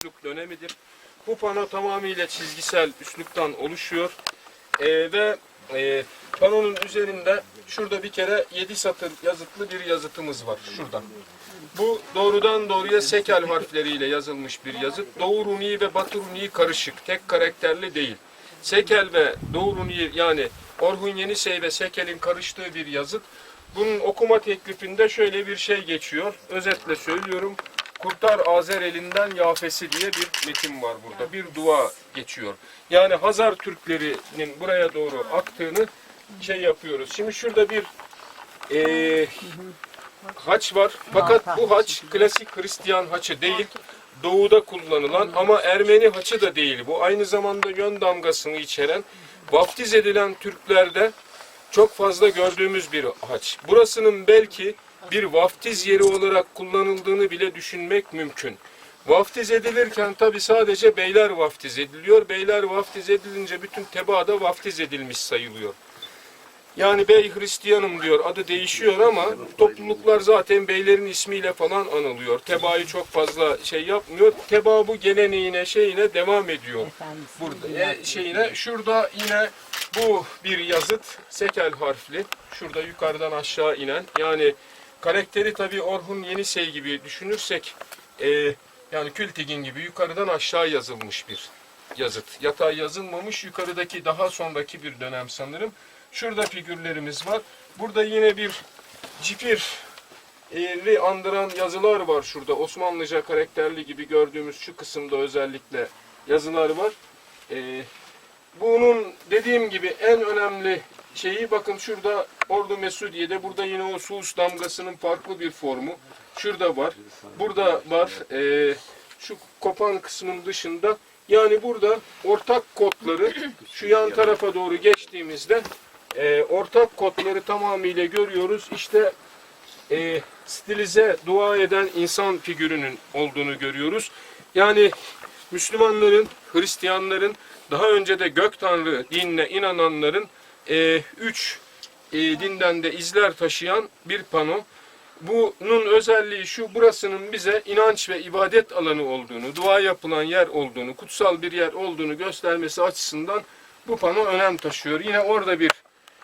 üslup dönemidir. Bu pano tamamıyla çizgisel üsluptan oluşuyor. Ee, ve e, panonun üzerinde şurada bir kere 7 satır yazıtlı bir yazıtımız var. Şurada. Bu doğrudan doğruya sekel harfleriyle yazılmış bir yazıt. Doğu Runi ve Batı Runi karışık. Tek karakterli değil. Sekel ve Doğu Runi yani Orhun Yenisey ve Sekel'in karıştığı bir yazıt. Bunun okuma teklifinde şöyle bir şey geçiyor. Özetle söylüyorum. Kurtar Azer elinden yafesi diye bir metin var burada. Bir dua geçiyor. Yani Hazar Türklerinin buraya doğru aktığını şey yapıyoruz. Şimdi şurada bir eee haç var. Fakat bu haç klasik Hristiyan haçı değil. Doğuda kullanılan ama Ermeni haçı da değil bu. Aynı zamanda yön damgasını içeren vaftiz edilen Türklerde çok fazla gördüğümüz bir haç. Burasının belki bir vaftiz yeri olarak kullanıldığını bile düşünmek mümkün. Vaftiz edilirken tabi sadece beyler vaftiz ediliyor. Beyler vaftiz edilince bütün tebaada vaftiz edilmiş sayılıyor. Yani bey Hristiyanım diyor adı değişiyor ama topluluklar zaten beylerin ismiyle falan anılıyor. Tebaayı çok fazla şey yapmıyor. Tebaa bu geleneğine şeyine devam ediyor. Burada e, şeyine şurada yine bu bir yazıt sekel harfli. Şurada yukarıdan aşağı inen yani karakteri tabi Orhun Yenisey gibi düşünürsek e, yani Kültigin gibi yukarıdan aşağı yazılmış bir yazıt. Yatay yazılmamış yukarıdaki daha sonraki bir dönem sanırım. Şurada figürlerimiz var. Burada yine bir cipir eğri andıran yazılar var şurada. Osmanlıca karakterli gibi gördüğümüz şu kısımda özellikle yazılar var. Ee, bunun dediğim gibi en önemli şeyi bakın şurada Ordu Mesudiye'de burada yine o sus damgasının farklı bir formu. Şurada var. Burada var. Ee, şu kopan kısmın dışında yani burada ortak kodları şu yan tarafa doğru geçtiğimizde e, ortak kodları tamamıyla görüyoruz. İşte e, stilize dua eden insan figürünün olduğunu görüyoruz. Yani Müslümanların, Hristiyanların, daha önce de gök tanrı dinine inananların e, e, dinden de izler taşıyan bir pano. Bunun özelliği şu, burasının bize inanç ve ibadet alanı olduğunu, dua yapılan yer olduğunu, kutsal bir yer olduğunu göstermesi açısından bu pano önem taşıyor. Yine orada bir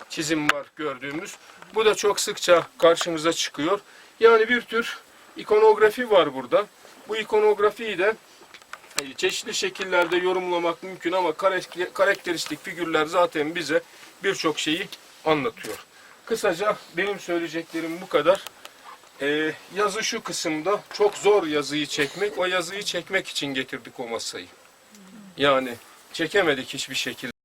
çizim var gördüğümüz. Bu da çok sıkça karşımıza çıkıyor. Yani bir tür ikonografi var burada. Bu ikonografiyi de çeşitli şekillerde yorumlamak mümkün ama karak- karakteristik figürler zaten bize birçok şeyi anlatıyor. Kısaca benim söyleyeceklerim bu kadar. Ee, yazı şu kısımda çok zor yazıyı çekmek. O yazıyı çekmek için getirdik o masayı. Yani çekemedik hiçbir şekilde.